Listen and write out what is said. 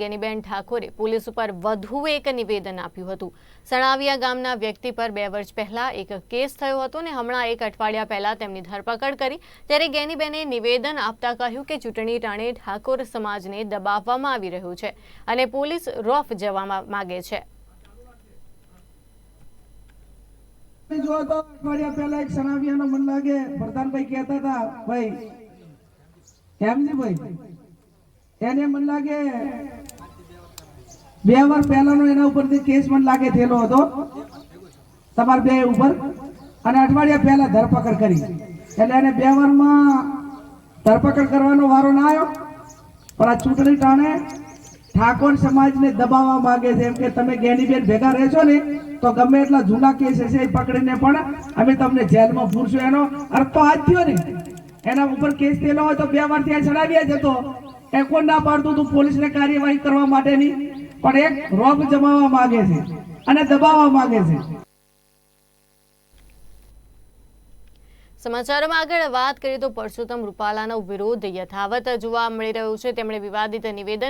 ગેનીબેન ઠાકોરે પોલીસ ઉપર વધુ એક નિવેદન આપ્યું હતું. સણાવિયા ગામના વ્યક્તિ પર બે વર્ષ પહેલા એક કેસ થયો હતો અને હમણાં એક અઠવાડિયા પહેલા તેમની ધરપકડ કરી. ત્યારે ગેનીબેને નિવેદન આપતા કહ્યું કે ચૂંટણી ટાણે ઠાકોર સમાજને દબાવવામાં આવી રહ્યું છે અને પોલીસ રોફ જવા માગે છે. હતા ભાઈ? એને મન લાગે બે વાર પહેલાનો એના ઉપરથી કેસ મન લાગે થયેલો હતો. તમારા બે ઉપર. અને અઠવાડિયા પહેલા ધરપકડ કરી. એટલે એને બે વારમાં ધરપકડ કરવાનો વારો ના આવ્યો પણ આ ચૂંટણી ટાણે ઠાકોર સમાજને દબાવવા માંગે છે. એમ કે તમે ગેનીબેન ભેગા રહેશો ને, તો ગમે એટલા જૂના કેસ હશે એ પકડીને પણ અમે તમને જેલમાં પૂરશું. એનો અર્થ તો આજ થયો ને. એના ઉપર કેસ થયેલો હોય તો બે વાર ત્યાં ચડાવ્યા જતો. એ ના પાડતું તું પોલીસને કાર્યવાહી કરવા માટેની પણ એક રોબ જમાવવા માંગે છે અને દબાવવા માંગે છે. સમાચારોમાં આગળ વાત કરીએ તો પરસોત્તમ રૂપાલાનો વિરોધ યથાવત જોવા મળી રહ્યો છે. તેમણે વિવાદિત નિવેદન